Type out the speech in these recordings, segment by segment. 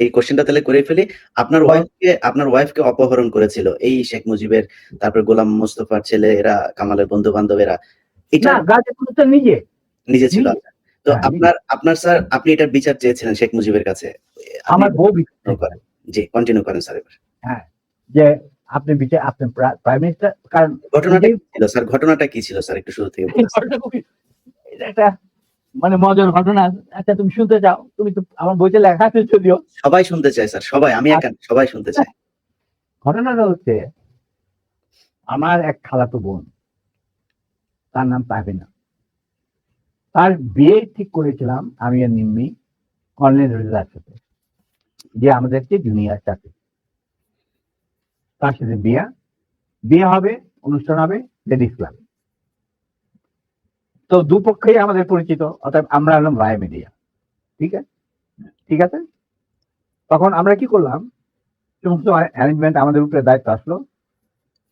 এই কোশ্চেনটা তাহলে করে ফেলি। আপনার ওয়াইফকে আপনার ওয়াইফকে অপহরণ করেছিল এই শেখ মুজিবের, তারপর গোলাম মোস্তফার ছেলে এরা, কামালের বন্ধু-বান্ধবেরা। এটা না গাজীপুর তো নিজে। নিজে ছিল। তো হ্যাঁ, আপনার আপনার স্যার আপনি এটার বিচার চেয়েছিলেন শেখ মুজিবের কাছে। আমার বউ বিচার করেন। জি, কন্টিনিউ করেন স্যার এবার। হ্যাঁ, যে আপনি বিচার আপনি প্রাইম মিনিস্টার কারণ ঘটনাটা কি ছিল স্যার? ঘটনাটা কি ছিল স্যার একটু শুরু থেকে বলুন। এটা মানে মজার ঘটনা। আচ্ছা তুমি শুনতে চাও? তুমি তো আমার বইতে লেখা আছে যদিও। সবাই শুনতে চায় স্যার। সবাই আমি একা সবাই শুনতে চায়। ঘটনাটা হচ্ছে আমার এক খালাতো বোন তার নাম তাহবিনা তার বিয়ে ঠিক করেছিলাম আমি আর নিম্মি কর্নেল রেজার সাথে। যে আমাদের চেয়ে জুনিয়র চাকরি। তার সাথে বিয়া বিয়ে হবে অনুষ্ঠান হবে লেডিস ক্লাবে তো দুপক্ষেই আমাদের পরিচিত অর্থাৎ আমরা হলাম রায় মিডিয়া। ঠিক আছে? ঠিক আছে? তখন আমরা কি করলাম? সমস্ত অ্যারেঞ্জমেন্ট আমাদের উপরে দায়িত্ব আসলো।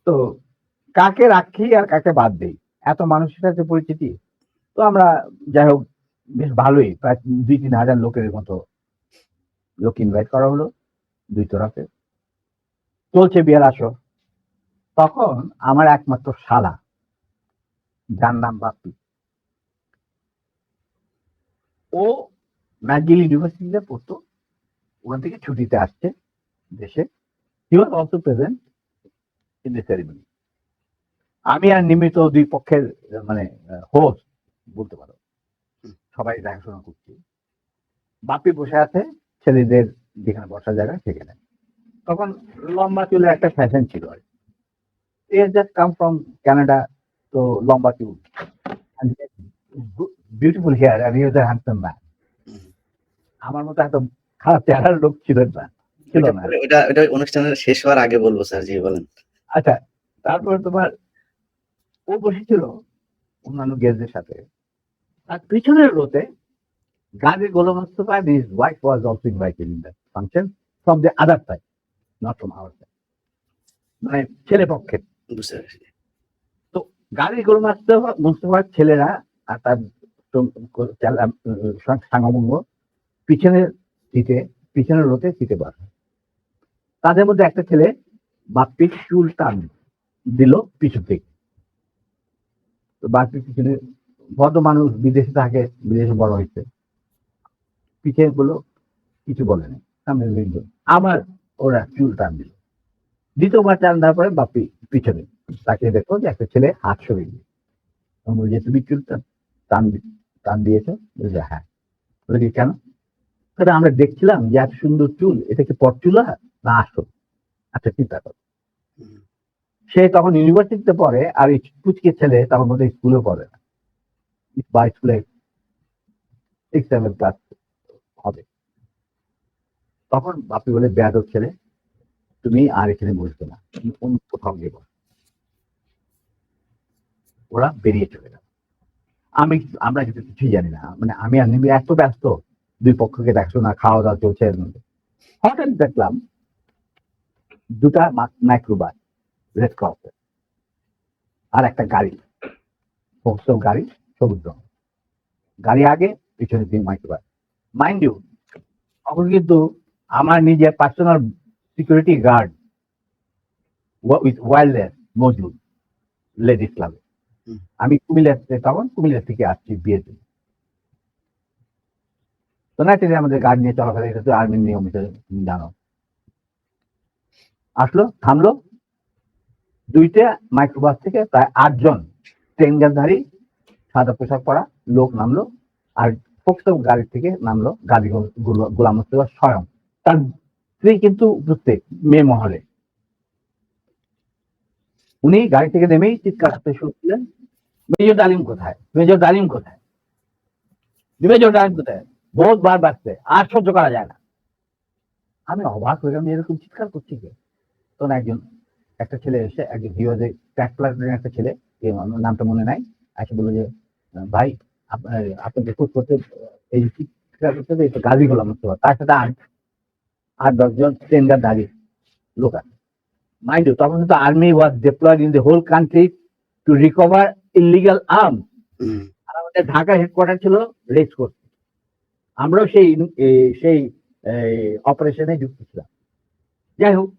তো কাকে রাখি আর কাকে বাদ দেই? এত মানুষের সাথে পরিচিতি। তো আমরা যাই হোক, বেশ ভালোই। প্রায় দুই তিন হাজার লোকের মতো লোক ইনভাইট করা হলো দুই তরফে। চলছে বিয়ের আসর। তখন আমার একমাত্র শালা, যার নাম বাপি ও ম্যাকগিল ইউনিভার্সিটিতে পড়তো, ওখান থেকে ছুটিতে আসছে দেশে। He was also present in the ceremony আমি আর নিমিত দুই পক্ষের মানে হোস্ট বলতে পারো। সবাই দেখাশোনা করছি। বাপি বসে আছে, ছেলেদের যেখানে বসার জায়গা সেখানে। তখন লম্বা চুলের একটা ফ্যাশন ছিল আর জাস্ট কাম ফ্রম কানাডা তো লম্বা চুল। বিউটিফুল হেয়ার আর ইউজ হ্যান্ডসাম ম্যান হুম। আমার মতো এত খারাপ চেহারার লোক ছিল না ছিল না এটা অনুষ্ঠানের শেষ হওয়ার আগে বলব স্যার জি বলেন। আচ্ছা তারপরে তোমার ও বসেছিল অন্যান্য গেস্টদের সাথে আর পিছনের রোতে গাজী গোলাম Mustafa and his wife was also invited in that function from the other side, not from our side. মানে ছেলে পক্ষের বুঝতে পেরেছি। তো গাজী গোলাম মুস্তফা মুস্তফার ছেলেরা আর তার সং- চালা- উম, সাঙ্গভঙ্গ পিছনের সিটে পিছনের রোতে সিটে বসে তাদের মধ্যে একটা ছেলে বাপ্পির চুল টান দিল পিছু থেকে। বাপ্পির পিছনে ভদ্র মানুষ বিদেশে থাকে বিদেশে বড় হয়েছে। পিছে গুলো কিছু বলেনি সামনে আমার ওরা চুল টান দিল। দ্বিতীয়বার টান দেওয়ার পরে বাপ্পি পিছনে। তাকে দেখো যে একটা ছেলে হাত সরে তখন বলছে তুমি চুল টান টান টান দিয়েছ বলছে হ্যাঁ। বলে কেন? তাহলে আমরা দেখছিলাম যে এত সুন্দর চুল, এটা কি পরচুলা না আসল? আচ্ছা চিন্তা করো। সে তখন ইউনিভার্সিটিতে পড়ে, আর এই পুচকে ছেলে তখন বোধহয় স্কুলে পড়ে না। বা স্কুলে সিক্স সেভেন ক্লাস হবে। তখন বাপি বলে, বেয়াদব ছেলে, তুমি আর এখানে বসবে না, তুমি অন্য কোথাও গিয়ে ওরা বেরিয়ে চলে গেল। আমি, আমরা কিন্তু কিছুই জানি না। মানে আমি আর নিবি এত ব্যস্ত, দুই পক্ষকে দেখছ না খাওয়া দাওয়া চলছে হঠাৎ দেখলাম দুটা মাইক্রোবাস রেড ক্রস আর একটা গাড়ি, সমস্ত গাড়ি সবুজ রঙ গাড়ি আগে, পিছনে তিন মাইক্রোবাস মাইন্ড ইউ তখন কিন্তু আমার নিজের personal security guard with wireless মজুদ লেডিস ক্লাবে। আমি কুমিল্লা থেকে তখন কুমিল্লা থেকে আসছি জন্য তো না তিনি আমাদের গাড়ি নিয়ে চলাফেরা এটা তো আর্মির নিয়মিত জানো। আসলো, থামলো। দুইটা মাইক্রোবাস থেকে প্রায় আটজন ট্রেনগানধারী সাদা পোশাক পরা লোক নামলো আর ফোকসো গাড়ি থেকে নামলো গাড়ি গোলাম মুস্তফা স্বয়ং। তার স্ত্রী কিন্তু উপস্থিত, মেয়ে মহলে। উনি গাড়ি থেকে নেমেই চিৎকার করতে শুরু করলেন। মেজর ডালিম কোথায়? মেজর ডালিম কোথায়? মেজর ডালিম কোথায়? বহুত বার বাড়ছে, আর সহ্য করা যায় না। আমি অবাক হয়ে গেলাম, এরকম চিৎকার করছি কে? তখন একজন, একটা ছেলে এসে, একজন হিওজে ট্র্যাক প্লাটুনের একটা ছেলে নামটা মনে নাই, এসে বলল যে, ভাই আপনাকে খোঁজ করতে, এই চিৎকার করতে এটা গাড়ি গোলাম মুস্তফা তার সাথে আট আট দশজন ট্রেনগার দাঁড়িয়ে লোক আছে। মাইন্ড তখন কিন্তু army was deployed in the whole country to recover illegal arm আর আমাদের ঢাকা হেডকোয়ার্টার ছিল রেস কোর্স আমরাও সেই সেই অপারেশনে যুক্ত ছিলাম। যাই হোক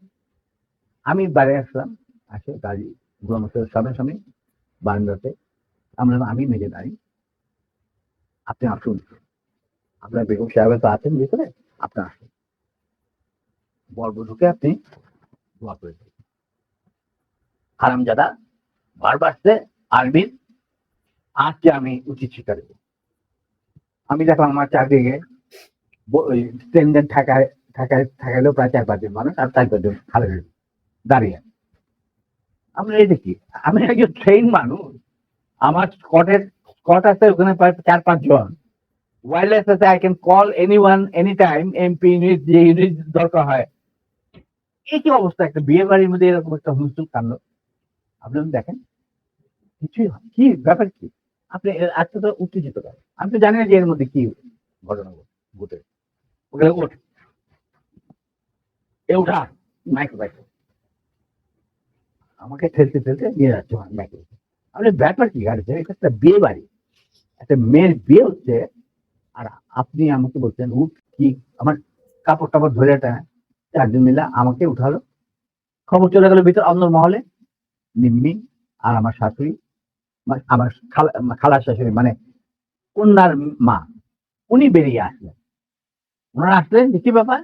আমি বাইরে আসলাম আসে গাড়ি গোলামের সামনে সামনে বারান্দাতে। আমরা আমি মেজে দাঁড়ি আপনি আসুন। আপনার বেগম সাহেব তো আছেন ভিতরে আপনি আসুন। বরবধূকে আপনি দোয়া করে দিন। হারামজাদা বারবার সে আরবির আজকে আমি উচিত দেব। আমি দেখলাম আমার চারদিকে স্ট্যান্ডার্ড ঠাকায় ঠাকায় ঠাকাইলেও প্রায় চার পাঁচজন মানুষ আর চার পাঁচজন খালে দাঁড়িয়ে। আমরা এই দেখি, আমি একজন ট্রেন মানুষ, আমার স্কটের স্কট আছে ওখানে প্রায় চার পাঁচজন ওয়ারলেস আছে I can call anyone any time MP unit যে ইউনিট দরকার হয় এই কি অবস্থা একটা বিয়ে বাড়ির মধ্যে এরকম একটা হুলস্থুল কাণ্ড আপনি দেখেন কিছুই হয়- কি ব্যাপার কি? আপনি আজকে তো উত্তেজিত করেন আমি তো জানি না যে এর মধ্যে কি ঘটনা ঘটে ওখানে ওঠ এ উঠা মাইক মাইক আমাকে ঠেলতে ঠেলতে নিয়ে যাচ্ছে মাইক আপনি ব্যাপার কি গাড়িতে? এটা একটা বিয়ে বাড়ি। একটা মেয়ের বিয়ে হচ্ছে, আর আপনি আমাকে বলছেন, উঠ, কি আমার কাপড় টাপড় ধরে একটা চারজন মিলে আমাকে উঠালো। খবর চলে গেল ভিতর অন্দর মহলে নিম্মি আর আমার শাশুড়ি আমার খালা শাশুড়ি মানে কন্যার মা, উনি বেরিয়ে আসলেন। ওনারা আসলেন কি ব্যাপার?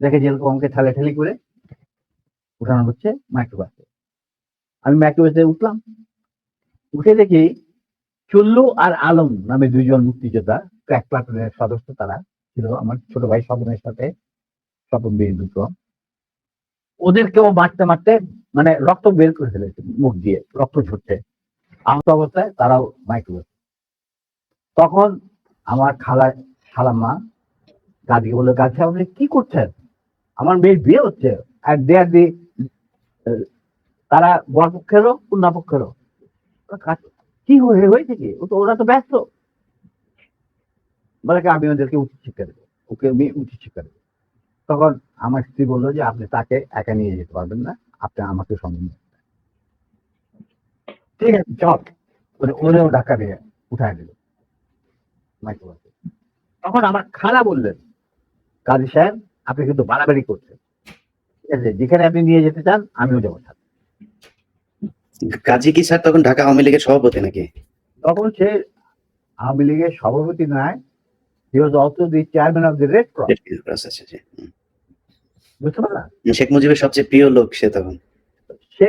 দেখে যেরকম ঠেলে ঠেলি করে উঠানো হচ্ছে মাইক্রোবাসে। আমি মাইক্রোবাসে উঠলাম। উঠে দেখি চুল্লু আর আলম নামে দুইজন মুক্তিযোদ্ধা ক্র্যাক প্লাটুনের সদস্য তারা ছিল, আমার ছোট ভাই স্বপনের সাথে, স্বপন বীর দুটো। ওদেরকেও মারতে মারতে মানে রক্ত বের করে ফেলেছে, মুখ দিয়ে, রক্ত ঝরছে। আহত অবস্থায় তারাও মাইক্রোবাস তখন আমার খালা খালাম্মা গাদিকে বলল গাছি আপনি কি করছেন? আমার মেয়ের বিয়ে হচ্ছে। আর দে আর দি তারা বর পক্ষেরও কন্যা পক্ষেরও তো কাজ- কি হয়ে হয়েছে কি? ও তো, ওরা তো ব্যস্ত। বলে কি, আমি ওদেরকে উচিত শিক্ষা দেবো। ওকে আমি উচিত শিক্ষা দেবো। তখন আমার স্ত্রী বলল যে, আপনি তাকে একা নিয়ে যেতে পারবেন না। আপনি আমাকে সঙ্গে। ঠিক আছে চল বলে ওরেও ধাক্কা দিয়ে উঠায় দিল। মাইক্রোবাসে তখন আমার খালা বললেন কাজী সাহেব আপনি কিন্তু বাড়াবাড়ি করছেন। ঠিক আছে যেখানে আপনি নিয়ে যেতে চান আমিও যাব সাথে। কাজী কি স্যার তখন ঢাকা আওয়ামী লীগের সভাপতি নাকি? তখন সে আওয়ামী লীগের সভাপতি নয় he was also the chairman of the Red Cross আচ্ছা, আচ্ছা। হুম। বুঝতে পারলাম শেখ মুজিবের সবচেয়ে প্রিয় লোক সে তখন। সে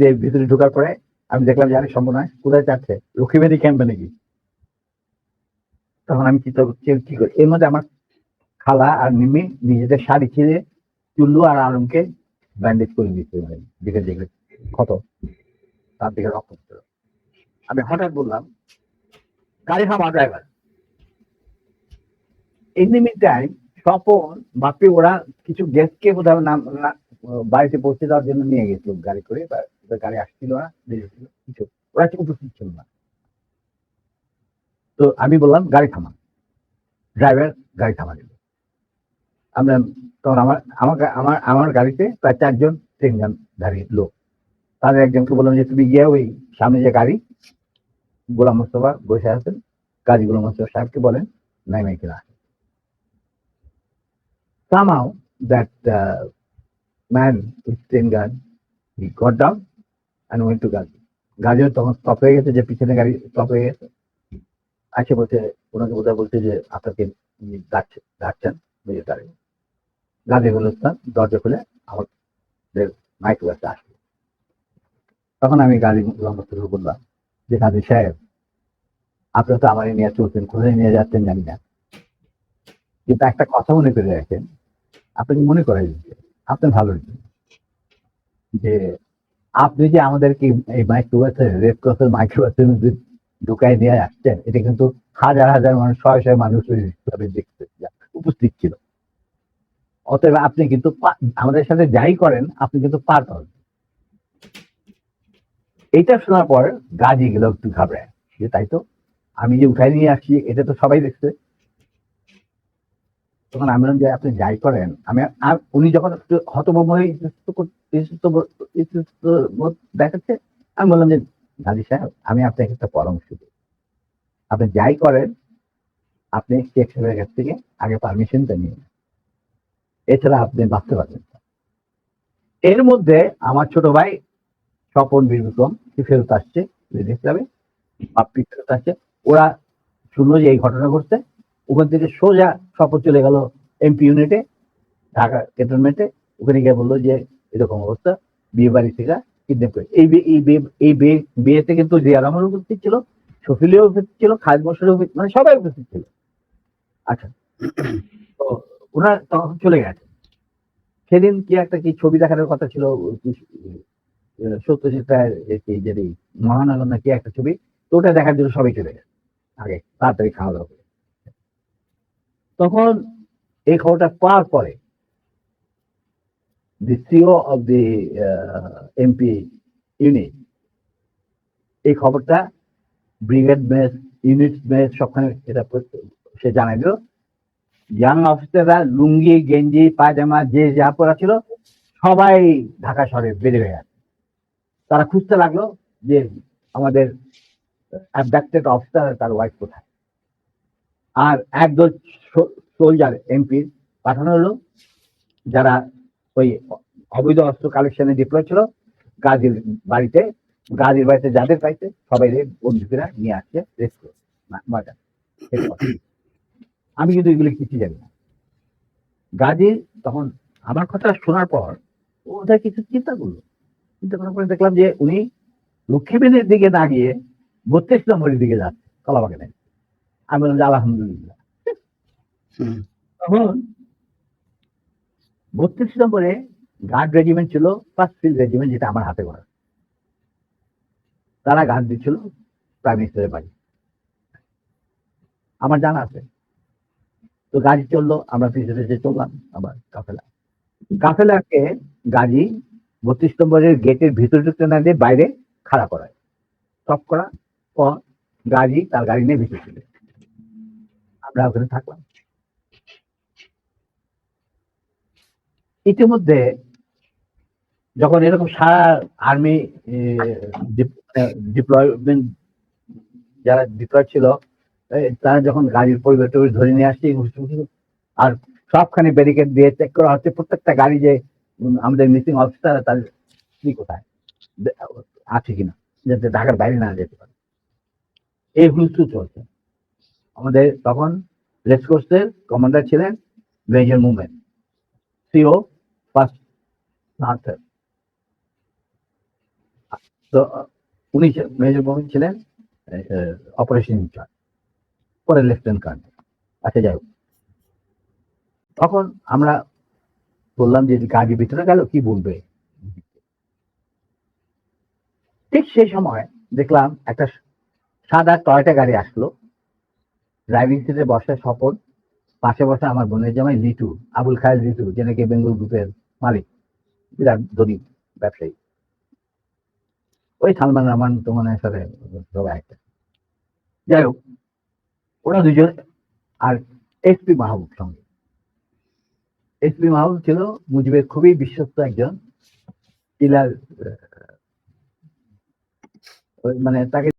দিয়ে ভিতরে ঢোকার পরে আমি দেখলাম যে আরে সম্ভব নয়, কোথায় যাচ্ছে? লক্ষ্মীবাড়ি ক্যাম্পে নাকি? তখন আমি চিন্তা করছি কি করি? এর মধ্যে আমার খালা আর মিমি নিজেদের শাড়ি ছিঁড়ে চুল্লু আর আলমকে ব্যান্ডেজ করে দিচ্ছে দিকে যেগুলো ক্ষত। তার দিকে রক্ত আমি হঠাৎ বললাম, গাড়ি থামা ড্রাইভার মিড টাইম স্বপন, বাপি, ওরা কিছু গেস্টকে বোধহয় নাম বাড়িতে পৌঁছে দেওয়ার জন্য নিয়ে গেছিল গাড়ি করে গাড়ি আসছিল না কিছু ওরা উপস্থিত ছিল না। তো আমি বললাম গাড়ি থামান। ড্রাইভার গাড়ি থামা দিল আমরা তখন আমার আমাকে আমার আমার গাড়িতে প্রায় চারজন তিনজন দাঁড়িয়ে লোক। তাদের একজনকে বললাম যে তুমি গিয়ে ওই সামনে যে গাড়ি গোলাম মোস্তফা বসে আছেন কাজী গোলাম মোস্তফা সাহেবকে বলেন নাই কিনা somehow that uh, man with ten gun he got down and went to Gazi. গাড়িও তখন স্টপ হয়ে গেছে, যে পিছনে গাড়ি স্টপ হয়ে গেছে। আছে বলছে, ওনাকে বোধহয় বলছে যে আপনাকে ডাকছে ডাকছেন বুঝে গাড়ি গাড়ি গুলোস্তান দরজা খুলে আমাদের মাইক্রো বাসে আসলো। তখন আমি গাড়ি শুরু বললাম যে, গাজী সাহেব, আপনি তো আমার নিয়ে চলছেন, কোথায় নিয়ে যাচ্ছেন জানি না। কিন্তু একটা কথা মনে করে রাখেন আপনাকে মনে করাই দিচ্ছে আপনার জন্য যে আপনি যে আমাদেরকে এই মাইক্রোবাসে রেড ক্রসের মাইক্রোবাসের মধ্যে ঢুকাই নিয়ে আসছেন, এটা কিন্তু হাজার হাজার মানুষ, শয়ে শয়ে মানুষ ওই দেখতে উপস্থিত ছিল। অতএব আপনি কিন্তু আমাদের সাথে যাই করেন, আপনি কিন্তু পার পাবেন। এইটা শোনার পর গাজি গেল একটু ঘাবড়ায়। যে তাই তো, আমি যে উঠাই নিয়ে আসছি, এটা তো সবাই দেখছে। তখন আমি বললাম যে, আপনি যাই করেন আমি আর- উনি যখন একটু হয়ে দেখাচ্ছে, আমি বললাম যে, গাজী সাহেব, আমি আপনাকে একটা পরামর্শ দিই আপনি যাই করেন, আপনি শেখ সাহেবের কাছ থেকে আগে পারমিশনটা নিয়ে। এছাড়া আপনি বাঁচতে পারবেন। এর মধ্যে আমার ছোট ভাই স্বপন বীর সে ফেরত আসছে পাপ্পি ফেরত আসছে ওরা শুনলো যে এই ঘটনা ঘটছে ওখান থেকে সোজা স্বপন চলে গেল এমপি ইউনিটে ঢাকা ক্যান্টনমেন্টে ওখানে গিয়ে বলল যে, এরকম অবস্থা, বিয়ে বাড়ি থেকে কিডন্যাপ করে। এই এই বিয়ে এই বিয়ে, বিয়েতে কিন্তু জিয়া রহমান উপস্থিত ছিল, শফিলিও উপস্থিত ছিল, খালেদ উপস্থিত মানে সবাই উপস্থিত ছিল। আচ্ছা তো ওরা তখন চলে গেছে। সেদিন কি একটা কি ছবি দেখানোর কথা ছিল সত্যজিৎ রায়ের যদি মহান আলম না কি একটা ছবি, তো ওটা দেখার জন্য সবাই চলে গেছে। আগে, তাড়াতাড়ি খাওয়া দাওয়া তখন এই খবরটা পাওয়ার পরে the CO of the MP unit এই খবরটা ব্রিগেড মেস ইউনিট মেস সবখানে এটা সে জানাই দিল। ইয়াং অফিসাররা লুঙ্গি, গেঞ্জি, পায়জামা, যে যা পরা ছিল সবাই ঢাকা শহরে বেড়ে হয়ে গেছে তারা খুঁজতে লাগল যে আমাদের অফিসার তার ওয়াইফ কোথায়। আর একদল সোলজার এমপি পাঠানো হলো, যারা ওই অবৈধ অস্ত্র কালেকশনে ডিপ্লয় ছিল, গাজীর বাড়িতে গাজীর বাড়িতে যাদের পাইছে সবাই বন্ধুকেরা নিয়ে আসছে রেস্ট করে আমি কিন্তু এগুলো কিছু জানি না। গাজী তখন আমার কথা শোনার পর ওদের কিছু চিন্তা করল। চিন্তা করার পরে দেখলাম যে উনি লক্ষ্মীবেনের দিকে না গিয়ে বত্রিশ নম্বরের দিকে যাচ্ছে কলাবাগানে আমি বললাম আলহামদুলিল্লাহ। তখন বত্রিশ নম্বরে গার্ড রেজিমেন্ট ছিল ফার্স্ট ফিল্ড রেজিমেন্ট যেটা আমার হাতে করা তারা গার্ড দিচ্ছিল প্রাইম মিনিস্টারের বাড়ি। আমার জানা আছে। তো গাড়ি চলল আমরা পিছনে পিছনে চললাম আবার কাফেলা। কাফেলাকে গাড়ি বত্রিশ নম্বরের গেটের ভিতরে ঢুকতে না দিয়ে বাইরে খাড়া করায়। স্টপ করা পর গাড়ি তার গাড়ি নিয়ে ভিতরে চলে আমরা ওখানে থাকলাম। ইতিমধ্যে যখন এরকম সারা আর্মি ডিপ্লয়মেন্ট যারা ডিপ্লয় ছিল তারা যখন গাড়ির টরিবার ধরে নিয়ে আসছে আর সবখানে ব্যারিকেড দিয়ে চেক করা হচ্ছে। প্রত্যেকটা গাড়ি যে আমাদের মিসিং অফিসার তাদের কি কোথায়? আছে কিনা? যাতে ঢাকার বাইরে না যেতে পারে। এই হুলস্থুল চলছে। তখন রেসকোর্সের কমান্ডার ছিলেন major movement CO first Arthur তো উনি মেজর মুভমেন্ট ছিলেন অপারেশন ইনচার্জ পরে লেফটেন্যান্ট কর্নেল আচ্ছা যাই হোক। তখন আমরা বললাম যে গাড়ির ভিতরে গেল, কি বলবে? ঠিক সেই সময় দেখলাম একটা সাদা টয়টা গাড়ি আসলো। ড্রাইভিং সিটে বসে স্বপন, পাশে বসে আমার বোনের জামাই লিটু, আবুল খায়ের লিটু যে নাকি বেঙ্গল গ্রুপের মালিক। বিরাট ধনী ব্যবসায়ী। ওই সালমান রহমান তোমার সাথে সবাই একটা। যাই হোক, ওরা দুজন আর এসপি মাহবুব সঙ্গে। এসপি মাহবুব ছিল মুজিবের খুবই বিশ্বস্ত একজন। পিলার মানে তাকে